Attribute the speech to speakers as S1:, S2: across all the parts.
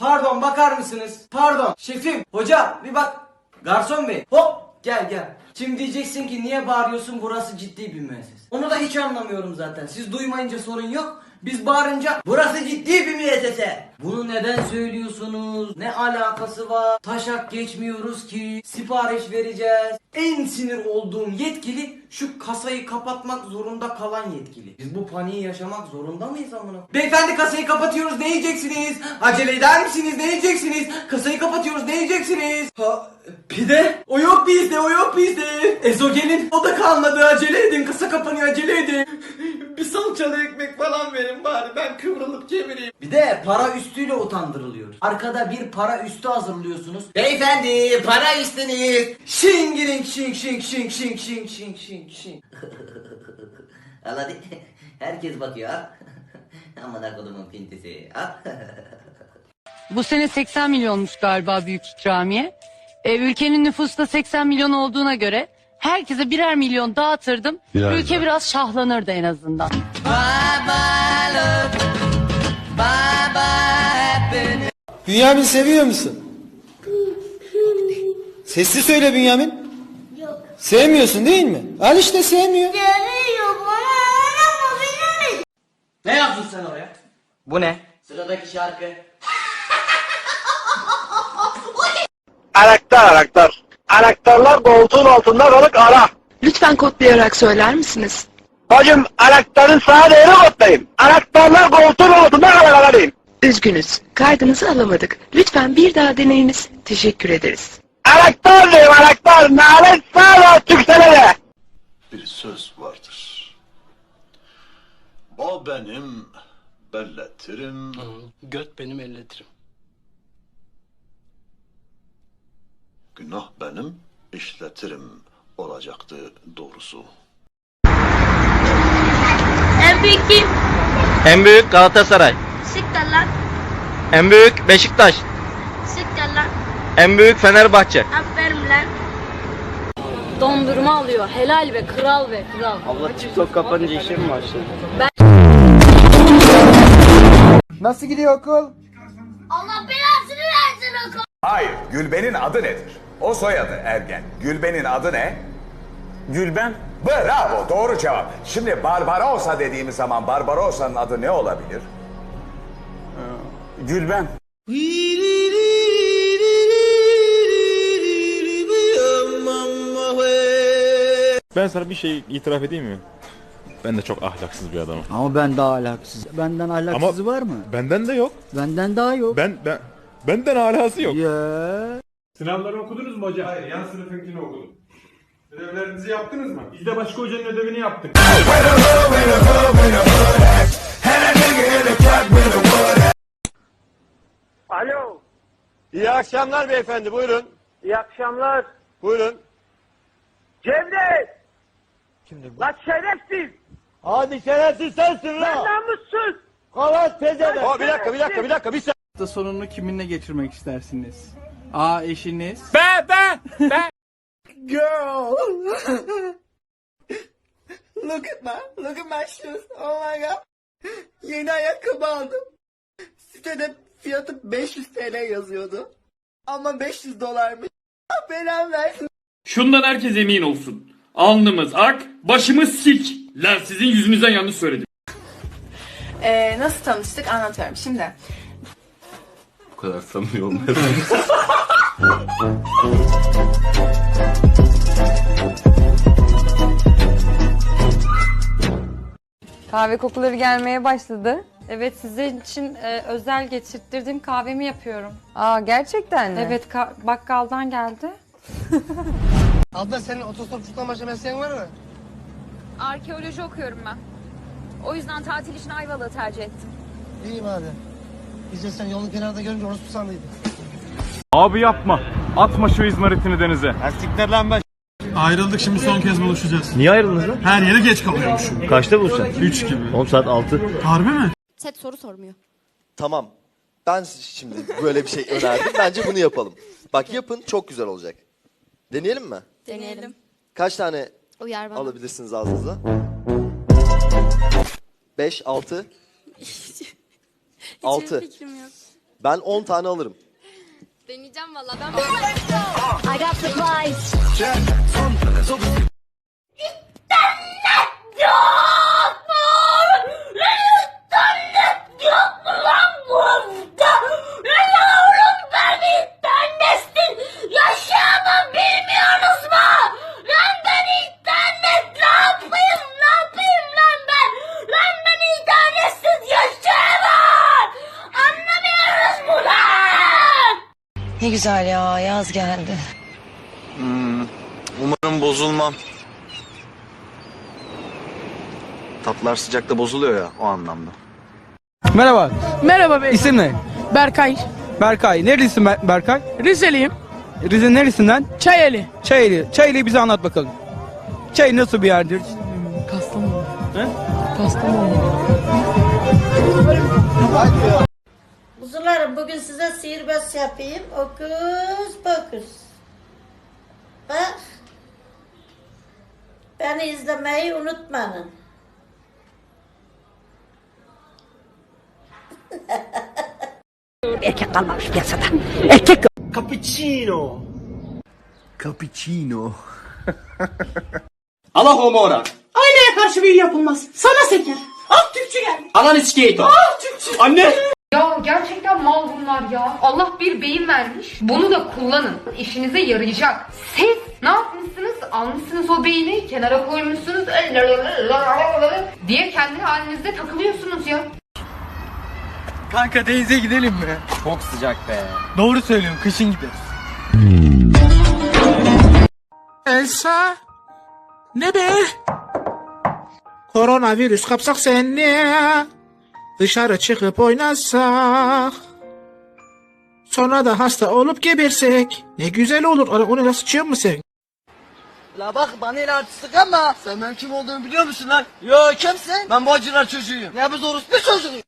S1: Pardon bakar mısınız? Pardon. Şefim, hoca bir bak. Garson bey. Hop gel gel. Şimdi diyeceksin ki niye bağırıyorsun burası ciddi bir müessese. Onu da hiç anlamıyorum zaten. Siz duymayınca sorun yok. Biz bağırınca burası ciddi bir müessese. Bunu neden söylüyorsunuz? Ne alakası var? Taşak geçmiyoruz ki. Sipariş vereceğiz. En sinir olduğum yetkili şu kasayı kapatmak zorunda kalan yetkili. Biz bu paniği yaşamak zorunda mıyız amına? Beyefendi kasayı kapatıyoruz ne yiyeceksiniz? Acele eder misiniz ne yiyeceksiniz? Kasayı kapatıyoruz ne yiyeceksiniz? Ha, pide? O yok bizde o yok bizde. Ezogelin o da kalmadı acele edin kasa kapanıyor acele edin. Bir salçalı ekmek falan verin bari ben kıvrılıp kemireyim. Bir de para üstüyle utandırılıyor. Arkada bir para üstü hazırlıyorsunuz. Beyefendi para üstünüz. Şingiring şing şing şing şing şing şing şing şing.
S2: Al hadi. Herkes bakıyor. Amına kodumun pintisi.
S3: Bu sene 80 milyonmuş galiba büyük ikramiye. E, ülkenin nüfusu da 80 milyon olduğuna göre herkese birer milyon dağıtırdım. Ülke biraz şahlanırdı en azından.
S4: Bünyamin seviyor musun? Sesli söyle Bünyamin.
S5: Yok.
S4: Sevmiyorsun değil mi? Al işte sevmiyor.
S5: Geliyor bana ama.
S1: Ne yazdın sen oraya? Bu ne? Sıradaki şarkı.
S6: Anahtar anahtar. Anahtarlar koltuğun altında kalık ara.
S7: Lütfen kodlayarak söyler misiniz?
S6: Bacım anahtarın sağ değeri kodlayayım. Anahtarlar koltuğun altında kalık ara diyeyim.
S7: Üzgünüz. Kaydınızı alamadık. Lütfen bir daha deneyiniz. Teşekkür ederiz.
S6: Anahtar diyeyim anahtar. Nalet sağ tükselene.
S8: bir söz vardır. Bal benim, belletirim.
S9: Göt benim elletirim.
S8: Günah benim, işletirim olacaktı doğrusu.
S5: En büyük kim?
S1: En büyük Galatasaray.
S5: Siktir lan.
S1: En büyük Beşiktaş.
S5: Siktir lan.
S1: En büyük Fenerbahçe.
S5: Aferin lan.
S10: Dondurma alıyor. Helal ve kral ve kral.
S1: Abla TikTok kapanınca işe mi başladı?
S4: Nasıl gidiyor okul?
S5: Allah belasını versin okul.
S11: Hayır, Gülben'in adı nedir? O soyadı Ergen. Gülben'in adı ne? Gülben. Bravo, doğru cevap. Şimdi Barbarossa dediğimiz zaman Barbarossa'nın adı ne olabilir? Gülben.
S12: Ben sana bir şey itiraf edeyim mi? Ben de çok ahlaksız bir adamım.
S4: Ama ben daha ahlaksız. Benden ahlaksızı var mı?
S12: Benden de yok.
S4: Benden daha yok.
S12: Ben ben benden alası yok.
S4: Ya.
S9: Sınavları okudunuz mu hocam? Hayır, yan sınıfınkini okudum. Ödevlerinizi yaptınız mı? Biz de başka hocanın ödevini yaptık.
S6: Alo.
S4: İyi akşamlar beyefendi buyurun.
S6: İyi akşamlar.
S4: Buyurun.
S6: Cevdet.
S4: Kimdir bu?
S6: Lan şerefsiz.
S4: Hadi şerefsiz sensin
S6: Lan
S4: lan.
S6: namussuz.
S4: Kavat pezevenk.
S6: Aa, bir dakika, bir dakika, bir
S4: dakika bir
S9: Hafta sonunu kiminle geçirmek istersiniz? A eşiniz.
S4: Ben ben ben. Girl. look at my look at my shoes. Oh my god. Yeni ayakkabı aldım. Sitede fiyatı 500 TL yazıyordu. Ama 500 dolarmış. Belam versin.
S9: Şundan herkes emin olsun. Alnımız ak, başımız sik. Lan sizin yüzünüzden yanlış söyledim.
S7: Ee, nasıl tanıştık anlatıyorum. Şimdi
S8: Bu kadar samimi olmayalım.
S10: Kahve kokuları gelmeye başladı. Evet sizin için e, özel getirttirdiğim kahvemi yapıyorum. Aa gerçekten mi? Evet ka- bakkaldan geldi.
S4: Abla senin otostop tutamacı mesleğin var mı?
S10: Arkeoloji okuyorum ben. O yüzden tatil için Ayvalık'ı tercih ettim.
S4: İyi madem. Biz de sen yolun kenarında görünce orospu sandıydık.
S9: Abi yapma. Atma şu izmaritini denize.
S4: Lastikler lan ben.
S9: Ayrıldık şimdi son kez buluşacağız.
S12: Niye ayrıldınız lan?
S9: Her yere geç kalıyormuşum.
S12: Kaçta buluşsan?
S9: 3 gibi.
S12: 10 saat 6.
S9: Harbi mi?
S10: Set soru sormuyor.
S6: Tamam. Ben şimdi böyle bir şey önerdim. Bence bunu yapalım. Bak yapın çok güzel olacak. Deneyelim mi?
S10: Deneyelim.
S6: Kaç tane
S10: Uyar bana.
S6: alabilirsiniz ağzınıza? 5, 6, 6.
S10: fikrim yok.
S6: Ben 10 tane alırım.
S5: Deneyeceğim valla ben.
S13: I got supplies.
S5: Yok mu lan burada? Yavrum ben internetin yaşamı bilmiyoruz mu? Lan ben internet ne yapayım ne yapayım lan ben? Lan ben internetsiz yaşayamam. Anlamıyoruz mu lan?
S7: Ne güzel ya yaz geldi.
S6: Hmm, umarım bozulmam. Tatlar sıcakta bozuluyor ya o anlamda.
S4: Merhaba. Merhaba bey. İsim ne? Berkay. Berkay. Nerelisin Ber- Berkay? Rizeliyim. Rize neresinden? Çayeli. Çayeli. Çayeli bize anlat bakalım. Çay nasıl bir yerdir? Kastamonu. He?
S13: Kuzularım bugün size sihirbaz yapayım. Okus pokus. Bak. Beni izlemeyi unutmayın.
S7: Erkek kalmamış piyasada. Erkek
S4: Cappuccino.
S6: Cappuccino.
S4: Allah homora. Aileye karşı bir yapılmaz. Sana seker. Ah Türkçü gel. Anan skate. Ah Türkçü. Anne.
S10: Gerçekten mal bunlar ya. Allah bir beyin vermiş. Bunu da kullanın. İşinize yarayacak. Siz ne yapmışsınız? Almışsınız o beyni kenara koymuşsunuz. diye kendi halinizde takılıyorsunuz ya.
S4: Kanka denize gidelim mi? Çok sıcak be. Doğru söylüyorsun kışın gideriz.
S14: Elsa. Ne be? Koronavirüs kapsak seni. Dışarı çıkıp oynasak. Sonra da hasta olup gebersek. Ne güzel olur. Onu, onu nasıl sıçıyor mu sen?
S4: La bak bana el artistik ama sen benim kim olduğumu biliyor musun lan? Yo kimsin? Ben bacılar çocuğuyum. Ya biz orospu çocuğuyum.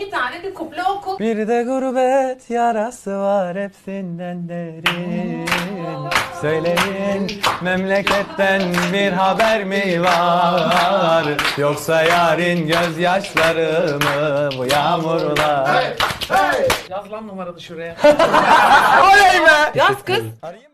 S10: Bir tane bir kuple oku.
S4: Bir de gurbet yarası var hepsinden derin. Söyleyin memleketten bir haber mi var? Yoksa yarın gözyaşları mı bu yağmurlar?
S14: Yaz lan numaralı şuraya.
S4: Oley be!
S10: Yaz kız.
S4: Arayayım